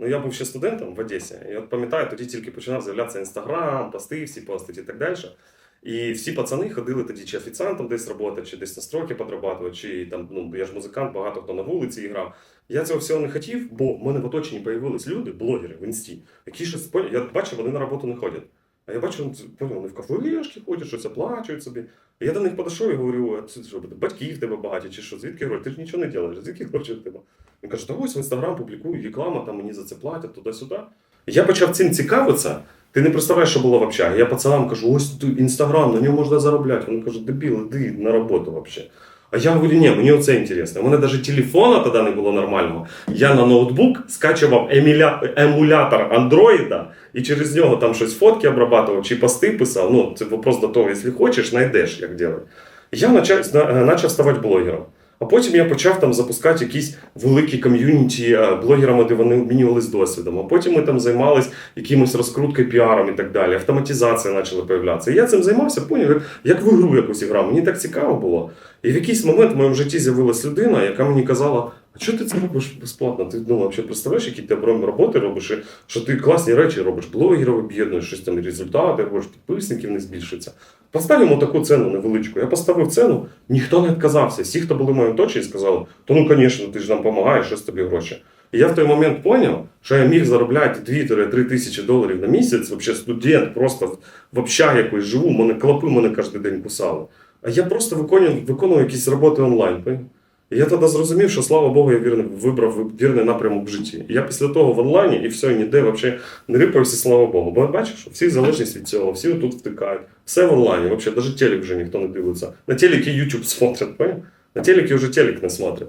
Ну, я був ще студентом в Одесі, і от пам'ятаю, тоді тільки починав з'являтися інстаграм, пости, всі постить і так далі. І всі пацани ходили тоді чи офіціантом десь роботи, чи десь на строки подрабатувати, чи там, ну я ж музикант, багато хто на вулиці грав. Я цього всього не хотів, бо в мене в оточенні появились люди, блогери в інсті, які щось Я бачив, вони на роботу не ходять. А я бачу, понял, вони в кафешки ходять, щось оплачують собі. І я до них підійшов і говорю, а це що, батьки в тебе багаті, чи що, звідки гроші? Ти ж нічого не робиш, звідки гроші в тебе? Він каже, та ось в інстаграм публікую, реклама, там мені за це платять, туди-сюди. Я почав цим цікавитися. Ти не представляєш, що було в общагі. Я пацанам кажу, ось інстаграм, на ньому можна заробляти. Вони кажуть, дебіл, іди на роботу взагалі. А я говорю, ні, мені оце інтересно. У мене навіть телефона тоді не було нормального. Я на ноутбук скачував еміля... емулятор андроїда і через нього там щось фотки обрабатував чи пости писав. Ну, це вопрос до того, якщо хочеш, знайдеш, як робити. Я почав, почав ставати блогером. А потім я почав там запускати якісь великі ком'юніті е, блогерами, де вони обмінювалися досвідом. А потім ми там займалися якимось розкруткою, піаром і так далі. Автоматизація почала появлятися. І я цим займався, поняв, як в ігру якусь грав. Мені так цікаво було. І в якийсь момент в моєму житті з'явилась людина, яка мені казала: а що ти це робиш безплатно? Ти ну, взагалі представляєш, які ти роботи робиш, і що ти класні речі робиш, блогерів об'єднуєш, щось там результати, робиш, підписників не збільшується. Поставимо таку ціну невеличку. Я поставив ціну, ніхто не відказався. Всі, хто були в моєму оточенні, сказали, то ну, звісно, ти ж нам допомагаєш, що з тобі гроші. І я в той момент зрозумів, що я міг заробляти 2-3 тисячі доларів на місяць, взагалі студент, просто в общагі якось живу, мене клопи мене кожен день кусали. А я просто виконував, виконував якісь роботи онлайн. І я тоді зрозумів, що слава Богу, я вірний, вибрав вірний напрямок в житті. І я після того в онлайні і все, ніде взагалі не рипався, слава Богу. Бо бачиш, всі залежність від цього, всі тут втикають. Все в онлайні, взагалі, навіть телек вже ніхто не дивиться. На телекі YouTube смотрять, поняв? На телекі вже телек не смотрять.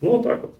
Ну, отак от.